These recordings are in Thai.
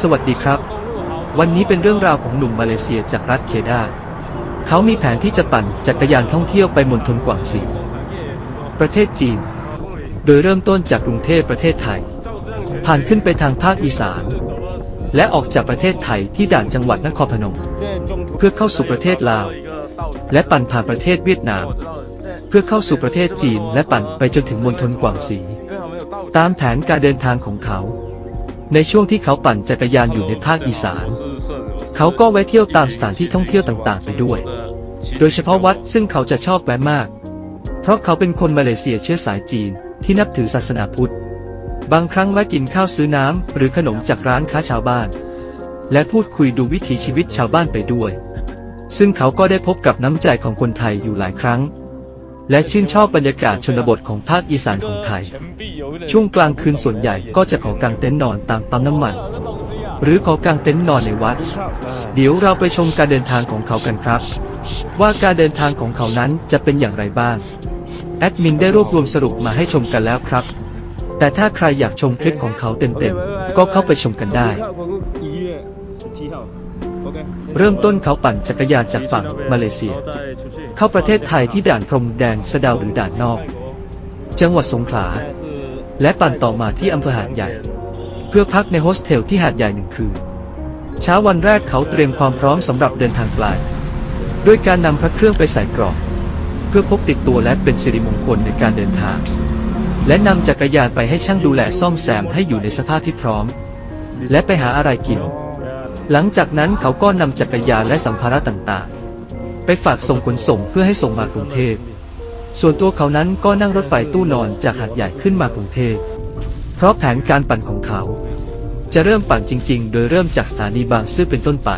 สวัสดีครับ วันนี้เป็นเรื่องราวของหนุ่มมาเลเซียจากรัฐเคดา เขามีแผนที่จะปั่นจักรยานท่องเที่ยวไปมณฑลกวางซีประเทศจีน โดยเริ่มต้นจากกรุงเทพประเทศไทย ผ่านขึ้นไปทางภาคอีสาน และออกจากประเทศไทยที่ด่านจังหวัดนครพนม เพื่อเข้าสู่ประเทศลาว และปั่นผ่านประเทศเวียดนาม เพื่อเข้าสู่ประเทศจีนและปั่นไปจนถึงมณฑลกวางซีตามแผนการเดินทางของเขา ในช่วงที่เขาปั่นจักรยานอยู่ในภาคอีสาน เขาก็แวะเที่ยวตามสถานที่ท่องเที่ยวต่างๆ ไปด้วย โดยเฉพาะวัดซึ่งเขาจะชอบแวะมาก เพราะเขาเป็นคนมาเลเซียเชื้อสายจีนที่นับถือศาสนาพุทธ บางครั้งแวะกินข้าวซื้อน้ำหรือขนมจากร้านค้าชาวบ้าน และพูดคุยดูวิถีชีวิตชาวบ้านไปด้วย ซึ่งเขาก็ได้พบกับน้ำใจของคนไทยอยู่หลายครั้ง และชื่นชอบบรรยากาศชนบทของภาคอีสานของไทย ช่วงกลางคืนส่วนใหญ่ก็จะขอกางเต็นท์นอนตามปั๊มน้ำมัน หรือขอกางเต็นท์นอนในวัด เดี๋ยวเราไปชมการเดินทางของเขากันครับ ว่าการเดินทางของเขานั้นจะเป็นอย่างไรบ้าง แอดมินได้รวบรวมสรุปมาให้ชมกันแล้วครับ แต่ถ้าใครอยากชมคลิปของเขาเต็มๆ ก็เข้าไปชมกันได้ เริ่มต้นเขาปั่นจักรยานจากฝั่งมาเลเซีย เข้าประเทศไทยที่ด่านพรมแดนสะดาวหรือด่านนอก จังหวัดสงขลา และปั่นต่อมาที่อำเภอหาดใหญ่ เพื่อพักในโฮสเทลที่หาดใหญ่หนึ่งคืนเช้าวันแรกเขาเตรียมความพร้อมสำหรับเดินทางไกลด้วยการนำพระเครื่องไปใส่กรอบ เพื่อพกติดตัวและเป็นสิริมงคลในการเดินทาง และนำจักรยานไปให้ช่างดูแลซ่อมแซมให้อยู่ในสภาพที่พร้อม และไปหาอะไรกิน หลังจากนั้นเขาก็นำจักรยานและสัมภาระต่างๆ ไปฝากส่งขนส่งเพื่อให้ส่งมากรุงเทพ ส่วนตัวเขานั้นก็นั่งรถไฟตู้นอนจากหาดใหญ่ขึ้นมากรุงเทพ เพราะแผนการปั่นของเขา จะเริ่มปั่นจริง ๆ โดยเริ่มจากสถานีบางซื่อเป็นต้นไป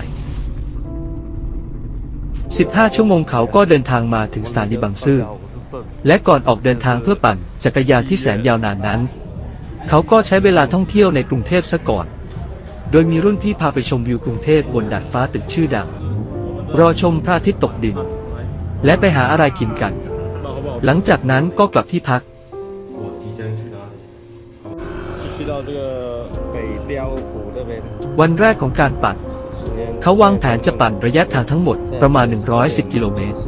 15 ชั่วโมงเขาก็เดินทางมาถึงสถานีบางซื่อ และก่อนออกเดินทางเพื่อปั่นจักรยานที่แสนยาวนานนั้น เขาก็ใช้เวลาท่องเที่ยวในกรุงเทพซะก่อน โดยมีรุ่นพี่พาไปชมวิวกรุงเทพบนดาดฟ้าตึกชื่อดัง รอชมพระอาทิตย์ตกดิน และไปหาอะไรกินกัน หลังจากนั้นก็กลับที่พัก วันแรกของการปั่น เขาวางแผนจะปั่นระยะทางทั้งหมดประมาณ 110 กิโลเมตร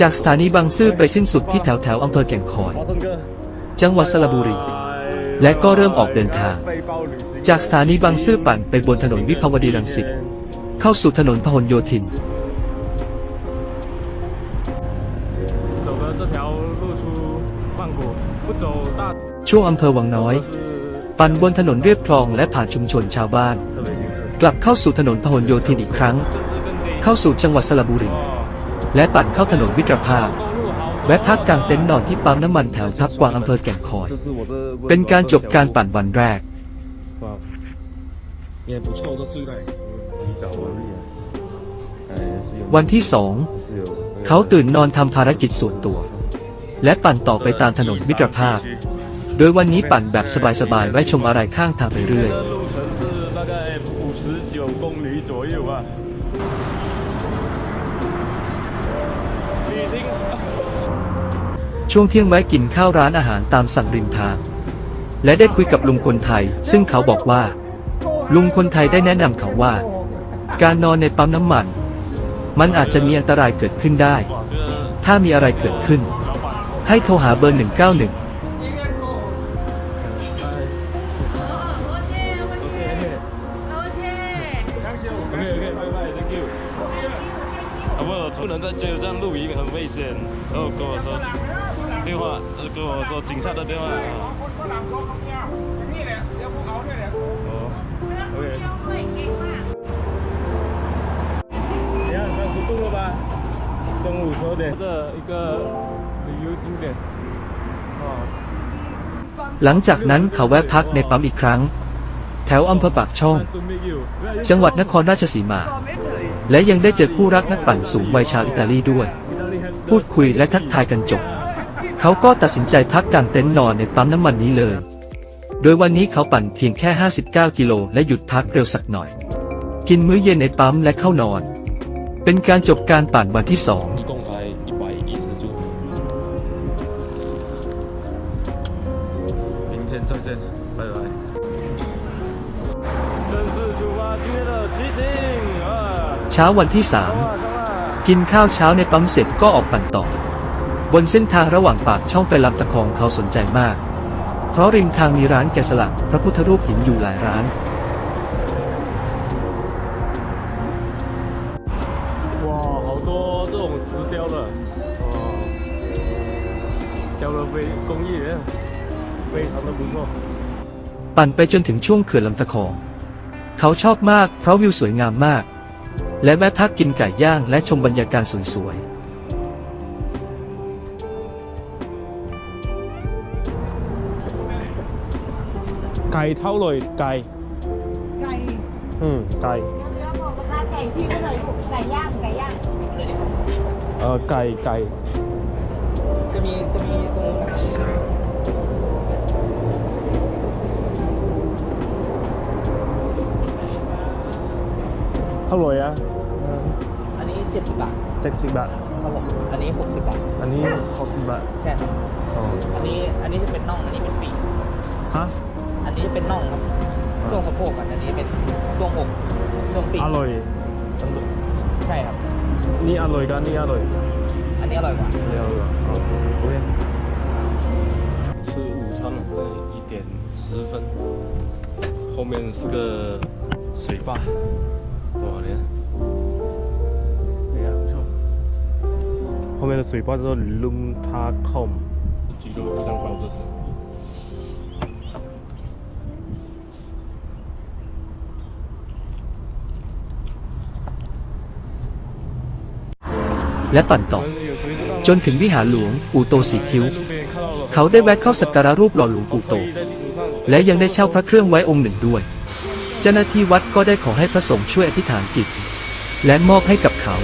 จากสถานีบางซื่อไปสิ้นสุดที่แถวแถวอำเภอแก่งคอย จังหวัดสระบุรี และก็เริ่มออกเดินทาง จากสถานีบางซื่อปั่นไปบนถนนวิภาวดีรังสิตเข้าสู่ถนนพหลโยธิน ช่วงอำเภอวังน้อย ปั่นบนถนนเรียบคลองและผ่านชุมชนชาวบ้าน กลับเข้าสู่ถนนพหลโยธินอีกครั้ง เข้าสู่จังหวัดสระบุรีและปั่นเข้าถนนวิตรภาพแวะพักกลางเต็นท์นอนที่ปั๊มน้ำมันแถวทับกวางอำเภอแก่งคอย เป็นการจบการปั่นวันแรกวันที่สอง เขาตื่นนอนทำภารกิจส่วนตัว และปั่นต่อไปตามถนนมิตรภาพ โดยวันนี้ปั่นแบบสบายๆไว้ชมอะไรข้างทางไปเรื่อยช่วงเที่ยงแวะกินข้าวร้านอาหารตามสั่งริมทาง และได้คุยกับลุงคนไทย ซึ่งเขาบอกว่า ลุงคนไทยได้แนะนำเขาว่า การนอนในปั๊มน้ำมัน มันอาจจะมีอันตรายเกิดขึ้นได้ ถ้ามีอะไรเกิดขึ้น ให้โทรหาเบอร์ 191 哎 OK OK， ，OK，拜拜，Thank you。啊不，不能在街上露营，很危险。然后跟我说电话，呃跟我说警察的电话啊。哦，OK。你看三十度了吧？中午十二点的一个旅游景点。哦。 หลังจากนั้นเขาแวะพักในปั๊มอีกครั้ง แถวอำเภอปากช่อง Nice to meet you. จังหวัดนครราชสีมา และยังได้เจอคู่รักนักปั่นสูงวัยชาวอิตาลีด้วย Italy has พูดคุยและทักทายกันจบ เขาก็ตัดสินใจพักกางเต็นท์นอนในปั๊มน้ำมันนี้เลย โดยวันนี้เขาปั่นเพียงแค่ 59 กิโลและหยุดพักเร็วสักหน่อย กินมื้อเย็นในปั๊มและเข้านอน เป็นการจบการปั่นวันที่สอง 再见，拜拜。 正式出发今天的骑行啊！ เช้าวันที่ 上啦上啦！ 3 กินข้าวเช้าในปั๊มเสร็จก็ออกปั่นต่อ บนเส้นทางระหว่างปากช่องไปลำตะคองเขาสนใจมาก เพราะริมทางมีร้านแกะสลักพระพุทธรูปหินอยู่หลายร้าน ปั่นไปจนถึงช่วงเขื่อนลำตะคอง เขาชอบมากเพราะวิวสวยงามมาก และแวะพักกินไก่ย่างและชมบรรยากาศสวยไก่เท่าไหร่ไก่ไก่อืมไก่เนื้อบอกราคาไก่พี่ก็เลยลูกไก่ย่างไก่ย่างเออไก่ไก่จะมีจะมีตรง เท่าไหร่อะ อันนี้ 70 บาท เจ็ดสิบบาท ครับผมอันนี้ 60 บาท อันนี้หกสิบบาท ใช่ครับ อ๋อ อันนี้อันนี้จะเป็นน่อง อันนี้เป็นปีก ฮะ อันนี้จะเป็นน่องครับ ช่วงสะโพกอ่ะอันนี้เป็นช่วงอกช่วงปีก อร่อย ใช่ครับ นี่อร่อยกันนี่อร่อย อันนี้อร่อยกว่า 没有了，好，OK。吃午餐了，在一点十分，后面是个水坝， 哇，你看，哎呀，不错。后面的水坝叫做 Lumtacom，鸡肉鸡蛋包这是。 ๆ และปั่นต่อ 有谁知道吗？ จนถึงวิหารหลวงปู่โตสีคิ้ว 在路边看到了， เขาได้แวะเข้าสักการะรูปหล่อหลวงปู่โต 在地图上 และยังได้เช่าพระเครื่องไว้องค์หนึ่งด้วย เจ้าหน้าที่วัดก็ได้ขอให้พระสงฆ์ช่วยอธิษฐานจิต และมอบให้กับเขา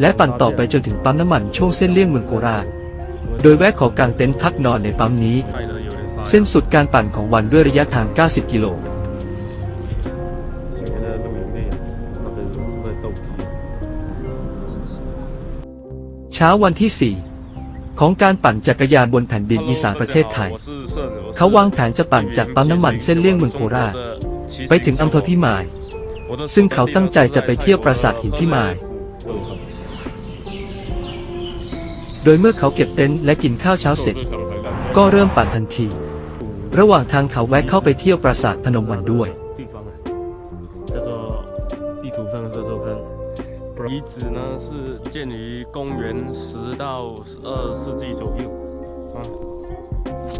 และปั่นต่อไปจนถึงปั๊มน้ำมันช่วงเส้นเลี่ยงเมืองโคราช โดยแวะขอกางเต็นท์พักนอนในปั๊มนี้ เส้นสุดการปั่นของวันด้วยระยะทาง 90 กิโลเช้าวันที่ 4ของการปั่นจักรยานบนแผ่นดินอีสานประเทศไทย เขาวางแผนจะปั่นจากปั๊มน้ำมันเส้นเลี่ยงเมืองโคราช ไปถึงอำเภอพิมาย ซึ่งเขาตั้งใจจะไปเที่ยวปราสาทหินพิมาย โดยเมื่อเขาเก็บเต็นท์และกินข้าวเช้าเสร็จ ก็เริ่มปั่นทันที ระหว่างทางเขาแวะเข้าไปเที่ยวปราสาทพนมวันด้วย 地方啊，叫做地图上这时候看，遗址呢是建于公元十到十二世纪左右啊。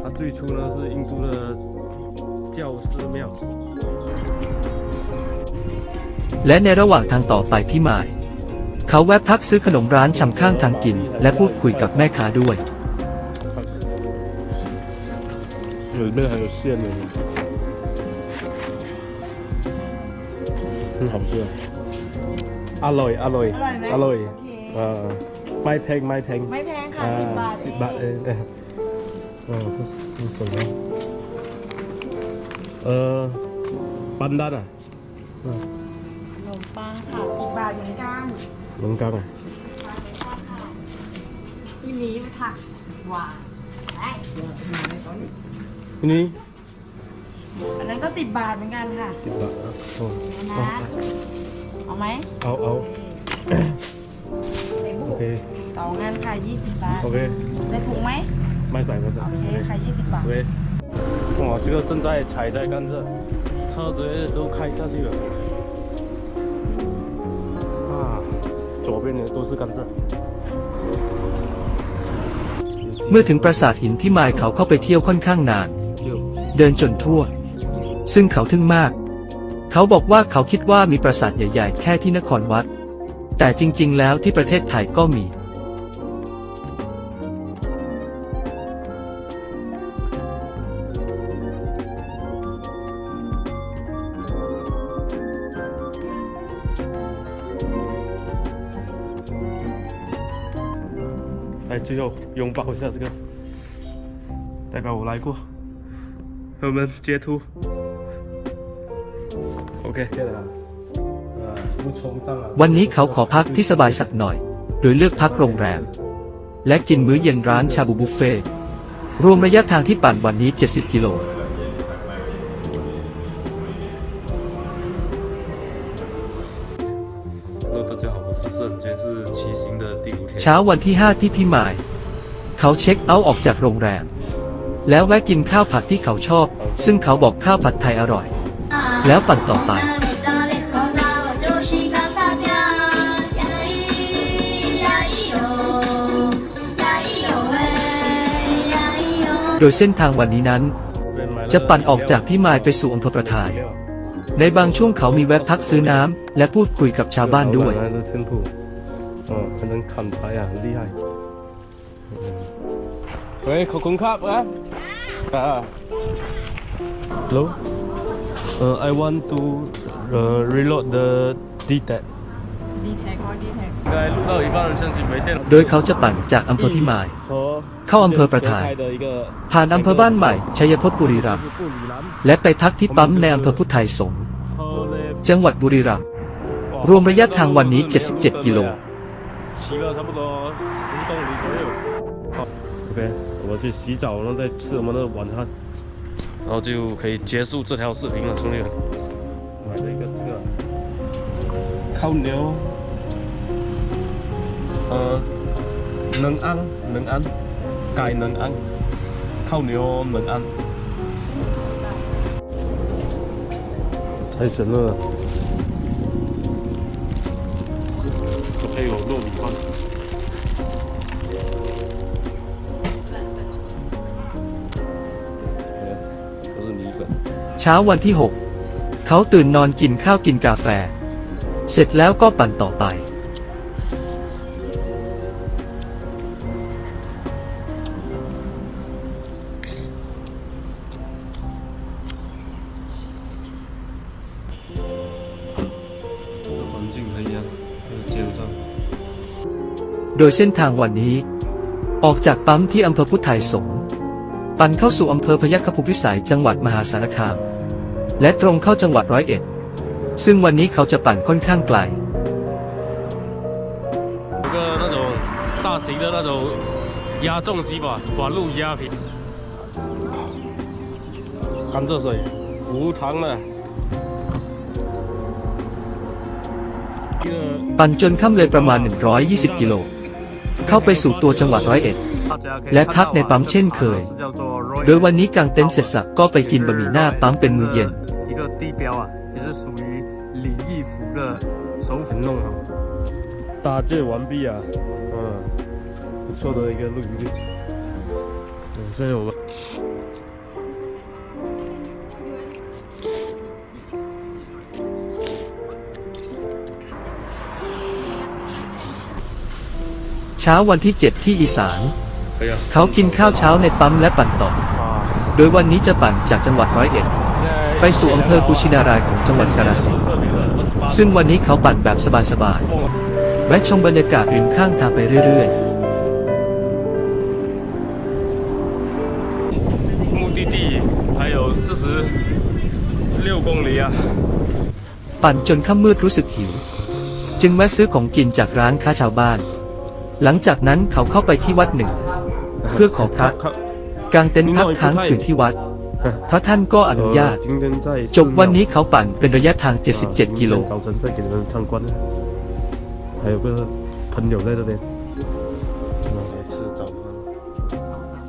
它最初呢是印度的教寺庙， และในระหว่างทางต่อไปพิมาย เขาแวะพักซื้อขนมร้านชำข้างทางกิน และพูดคุยกับแม่ค้าด้วย 里面还有馅的，很好吃啊。อร่อยอร่อย อร่อยไหม อร่อย โอเค เออไม่แพงไม่แพง ไม่แพงค่ะสิบบาท สิบบาทเองเออ哦这是什么呃班丹啊 ขนมปังค่ะสิบบาทเหมือนกัน 龙岗啊 ที่มีผักหวานไอ้ นี่ อันนั้นก็สิบบาทเหมือนกันค่ะ สิบบาทอ่ะโอ้ นะเอาไหม เอาเอา ใส่บุ โอเค สองอันค่ะยี่สิบบาท โอเค ใส่ถุงไหม ไม่ใส่ไม่ใส่ โอเคค่ะยี่สิบบาท OK。哇，这个正在踩在甘蔗，车子都开下去了。 左边的都是甘蔗。 เมื่อถึงปราสาทหินพิมายเขาเข้าไปเที่ยวค่อนข้างนาน 六七 เดินจนทั่ว ซึ่งเขาทึ่งมาก เขาบอกว่าเขาคิดว่ามีปราสาทใหญ่ๆ แค่ที่นครวัด แต่จริงๆ แล้วที่ประเทศไทยก็มี 来，最后拥抱一下这个，代表我来过。我们截图。OK。不冲上啊！ วันนี้เขาขอพักที่สบายสักหน่อย โดยเลือกพักโรงแรม และกินมื้อเย็นร้านชาบูบุฟเฟ่ต์รวมระยะทางที่ปั่นวันนี้ 70 กิโล เช้าวันที่ 5 ที่พิมาย เขาเช็คเอาท์ออกจากโรงแรม แล้วแวะกินข้าวผัดที่เขาชอบ ซึ่งเขาบอกข้าวผัดไทยอร่อย แล้วปั่นต่อไป โดยเส้นทางวันนี้นั้น จะปั่นออกจากพิมายไปสู่อำเภอประทายในบางช่วงเขามีแวะพักซื้อน้ำและพูดคุยกับชาวบ้านด้วย 哦，还能砍柴啊，很厉害。喂，ขอบคุณครับครับอ่า Hello，呃、i want to 呃、reload the D-tag。 ดีแท็กดีแท็ก 刚才录到一半，相机没电了。 โดยเขาจะปั่นจากอำเภอพี่มาย 和 เข้าอำเภอประทาย 的一个 ผ่านอำเภอบ้านใหม่ ชัยพจน์บุรีรัมย์ 布里兰 และไปพักที่ปั๊มในอำเภอพุทธไทยสงฆ์ 和嘞 จังหวัดบุรีรัมย์ รวมระยะทางวันนี้ 77 กิโล 骑了差不多十公里左右。好，OK，我们去洗澡，然后再吃我们的晚餐，然后就可以结束这条视频了，兄弟们。买了一个这个烤牛，呃，能安能安，改能安，烤牛能安。财神了，还有糯米饭。都是米粉。 เช้าวันที่ 6 เขาตื่นนอนกินข้าวกินกาแฟ เสร็จแล้วก็ปั่นต่อไป ยเส้นทางวันนี้ ออกจากปั๊มที่อำเภอพุทธไทยสงฆ์ปั่นเข้าสู่อำเภอพยัคฆภูมิพิสัยจังหวัดมหาสารคาม และตรงเข้าจังหวัดร้อยเอ็ด ซึ่งวันนี้เขาจะปั่นค่อนข้างไกล 有个那种大型的那种压重机吧，把路压平。甘蔗水，无糖的。一个 ปั่นจนค่ำเลยประมาณ 120 กิโล เข้าไปสู่ตัวจังหวัดร้อยเอ็ด และพักในปั๊มเช่นเคย โดยวันนี้กางเต็นท์เสร็จสับก็ไปกินบะหมี่หน้าปั๊มเป็นมื้อเย็น 一个地标啊，也是属于李义府的首府。弄好，搭建完毕啊，嗯，不错的一个露营地。嗯，现在我们 ช้าวันที่ 7 ที่อีสาน เขากินข้าวเช้าในปั๊มและปั่นต่อ โดยวันนี้จะปั่นจากจังหวัดร้อยเอ็ด ไปสู่อำเภอกุชินารายของจังหวัดกาฬสินธุ์ซึ่งวันนี้เขาปั่นแบบสบายๆแวะชมบรรยากาศริมข้างทางไปเรื่อยๆปั่นจนค่ำมืดรู้สึกหิว จึงแวะซื้อของกินจากร้านค้าชาวบ้าน หลังจากนั้นเขาเข้าไปที่วัดหนึ่ง เพื่อขอพักกางเต็นท์พักค้างคืนที่วัด พระท่านก็อนุญาต จบวันนี้เขาปั่นเป็นระยะทาง 77 กิโล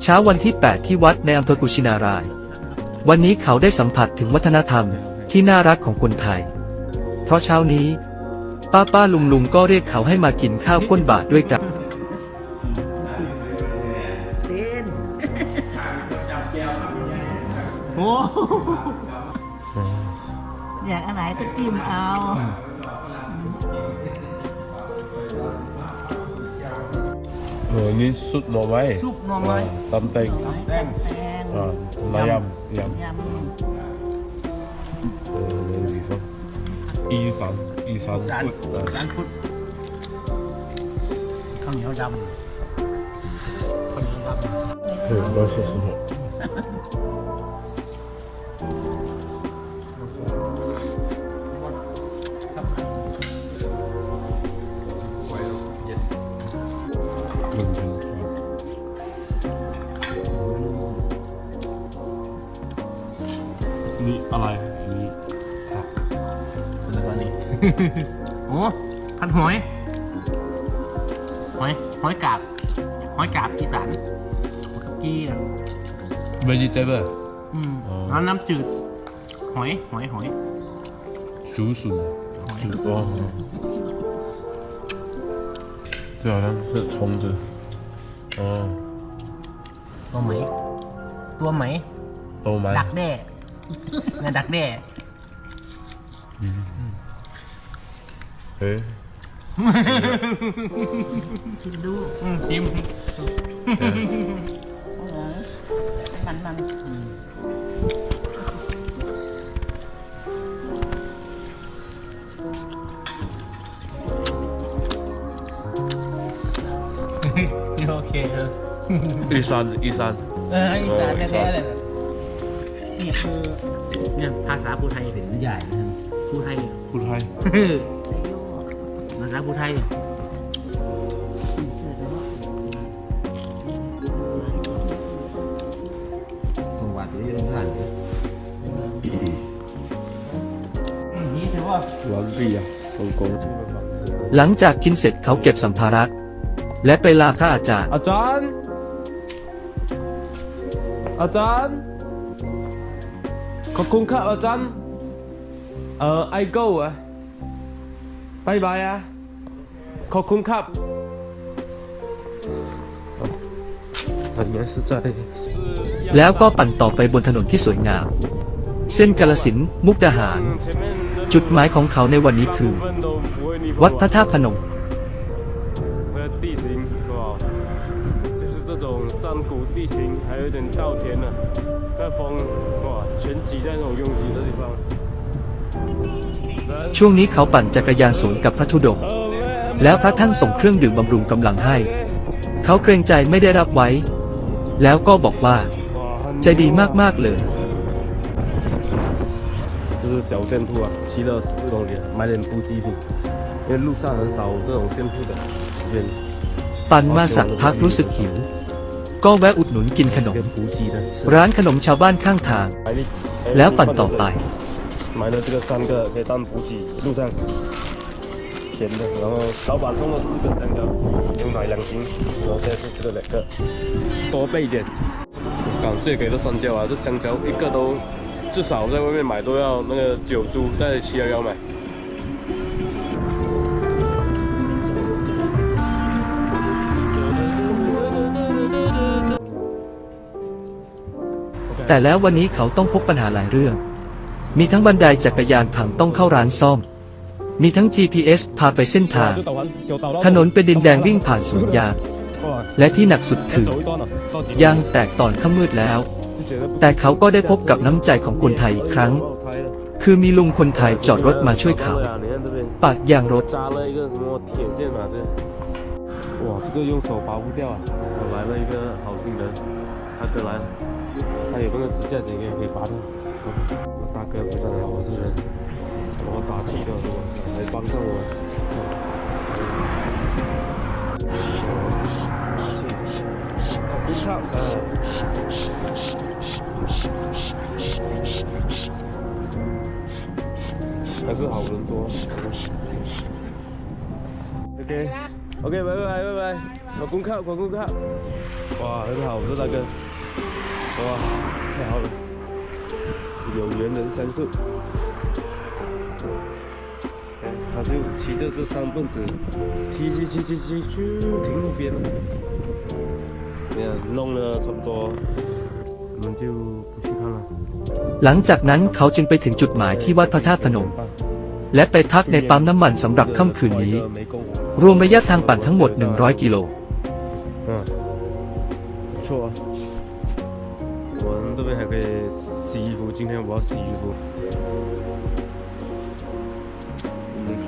เช้าวันที่ 8 ที่วัดในอำเภอกุชินาราย วันนี้เขาได้สัมผัสถึงวัฒนธรรมที่น่ารักของคนไทย เพราะเช้านี้ ป้าป้าลุงลุงก็เรียกเขาให้มากินข้าวก้นบาทด้วยกัน อยากอันไหนก็จิ้มเอาเฮ้ยนี่สุดหน่อไม้ซุปหน่อไม้ ตำเต็งแตงอ่าลายำยำยี่รัสานอีสานฟุตฟุตข้าวเหนียวดำข้าวเหนียวดำเฮ้อยเจ็ดสิบห โอ้พันหอย หอย หอยกาบ หอยกาบอีสานกี้อ่ะ vegetable อืม อ๋อ แล้วน้ำจืด หอย หอย หอย 竹笋竹哦，对，好像是虫子。哦， ตัวไหม ตัวไหม 都买 ดักแด้เนี่ยดักแด้ เออชิมดูอืมชิมเออมันมันโอเคเอออีสานอีสานเอออีสานแท้ๆเลยนี่คือเนี่ยภาษาพูไทยถึงใหญ่นะพูไทยพูไทย นปูไทยผมว่าจะยังไงหลังจากกินเสร็จเขาเก็บสัมภาระและไปลาพระอาจารย์ อาจารย์ อาจารย์ ขอบคุณครับอาจารย์ เอ่อไอโก้อะบายบายอะ ขอบคุณครับแล้วก็ปั่นต่อไปบนถนนที่สวยงาม เส้นกาลสินมุกดาหาร จุดหมายของเขาในวันนี้คือ วัดพระธาตุพนมช่วงนี้เขาปั่นจักรยานสวนกับพระธุดงค์ แล้วพระท่านส่งเครื่องดื่มบำรุงกำลังให้ เขาเกรงใจไม่ได้รับไว้ แล้วก็บอกว่า 哇，很 ใจดีมากๆเลย 就是小店铺啊，骑了十四公里，买点补给品，因为路上很少这种店铺的，这边 ปั่นมาสักพักรู้สึกหิว ก็แวะอุดหนุนกินขนม 给补给的吃。 ร้านขนมชาวบ้านข้างทาง 买了 แล้วปั่นต่อไป 买了这个三个可以当补给，路上 甜的，然后老板送了四个香蕉，牛奶两斤，然后现在是这个两个，多备一点。感谢给的香蕉啊，这香蕉一个都至少在外面买都要那个九铢，在七幺幺买。 แต่แล้ววันนี้เขาต้องพบปัญหาหลายเรื่อง มีทั้งบันไดจักรยานพังต้องเข้าร้านซ่อม มีทั้ง GPS พาไปเส้นทาง 就导完，给我导到 ถนนเป็นดินแดงวิ่งผ่านสวนยาง 哇， และที่หนักสุดคือ 走一段了，到几 ยางแตกตอนค่ำมืดแล้ว 就觉得不 แต่เขาก็ได้พบกับน้ำใจของคนไทยอีกครั้ง 爆胎了。 คือมีลุงคนไทยจอดรถมาช่วยเขา 对啊，你看这边。 ปาดยางรถ 扎了一个什么铁线嘛，这，哇，这个用手拔不掉啊！我来了一个好心人，大哥来了，他有那个支架剪也可以拔掉。哦大哥非常好，我是人，我打气的，是吧？ 来帮助我。不唱呃。还是好人多。OK OK，拜拜拜拜，快公开快公开，哇，很好，我是大哥，哇，太好了，有缘人相助。就骑着这三蹦子，骑骑骑骑骑去停路边了。这样弄了差不多，我们就不去看了。 หลังจากนั้นเขาจึงไปถึงจุดหมายที่วัดพระธาตุพนม และไปพักในปั๊มน้ำมันสำหรับค่ำคืนนี้ รวมระยะทางปั่นทั้งหมด 100 กิโล 嗯，不错啊。我们这边还可以洗衣服，今天我要洗衣服。 在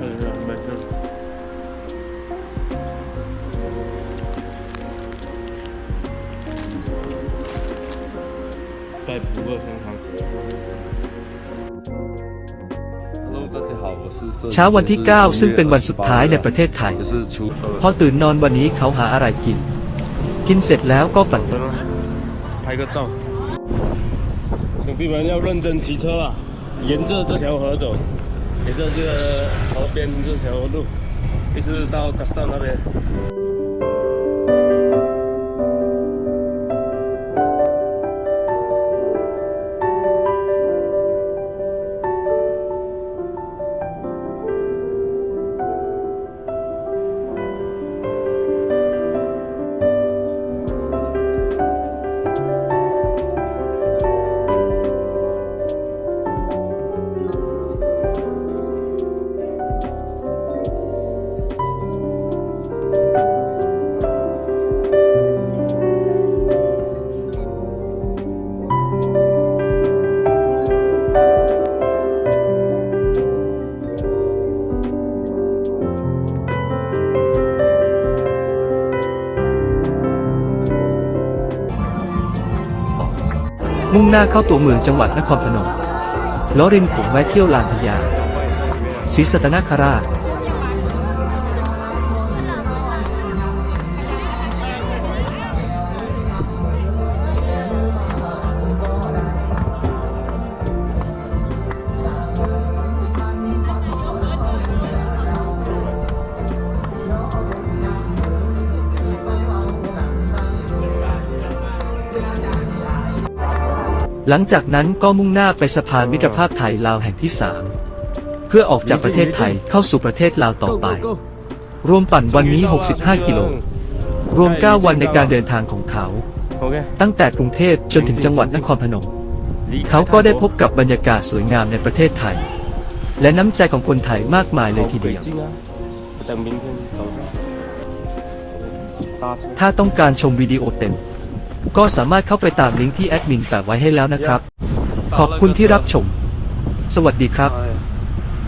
不二分行。Hello，大家好，我是 เช้าวันที่ 9 ซึ่งเป็นวันสุดท้ายในประเทศไทย 也是初 พอตื่นนอนวันนี้เขาหาอะไรกิน กินเสร็จแล้วก็ปั่น 拍个照。兄弟们要认真骑车啊，沿着这条河走， 沿着这个河边这条路，一直到嘎斯达那边。 งหน้าเข้าตัวเมืองจังหวัดนครพนมล้อริมขงแวะเที่ยวลานพญาศรีสัตนคราช หลังจากนั้นก็มุ่งหน้าไปสะพานมิตรภาพไทยลาวแห่งที่ 3 เพื่อออกจากประเทศไทยเข้าสู่ประเทศลาวต่อไป รวมปั่นวันนี้ 65 กิโล รวม 9 วันในการเดินทางของเขา ตั้งแต่กรุงเทพจนถึงจังหวัดนครพนม เขาก็ได้พบกับบรรยากาศสวยงามในประเทศไทย และน้ำใจของคนไทยมากมายเลยทีเดียวถ้าต้องการชมวิดีโอเต็ม ก็สามารถเข้าไปตามลิงก์ที่แอดมินแปะไว้ให้แล้วนะครับ ขอบคุณที่รับชม สวัสดีครับ哎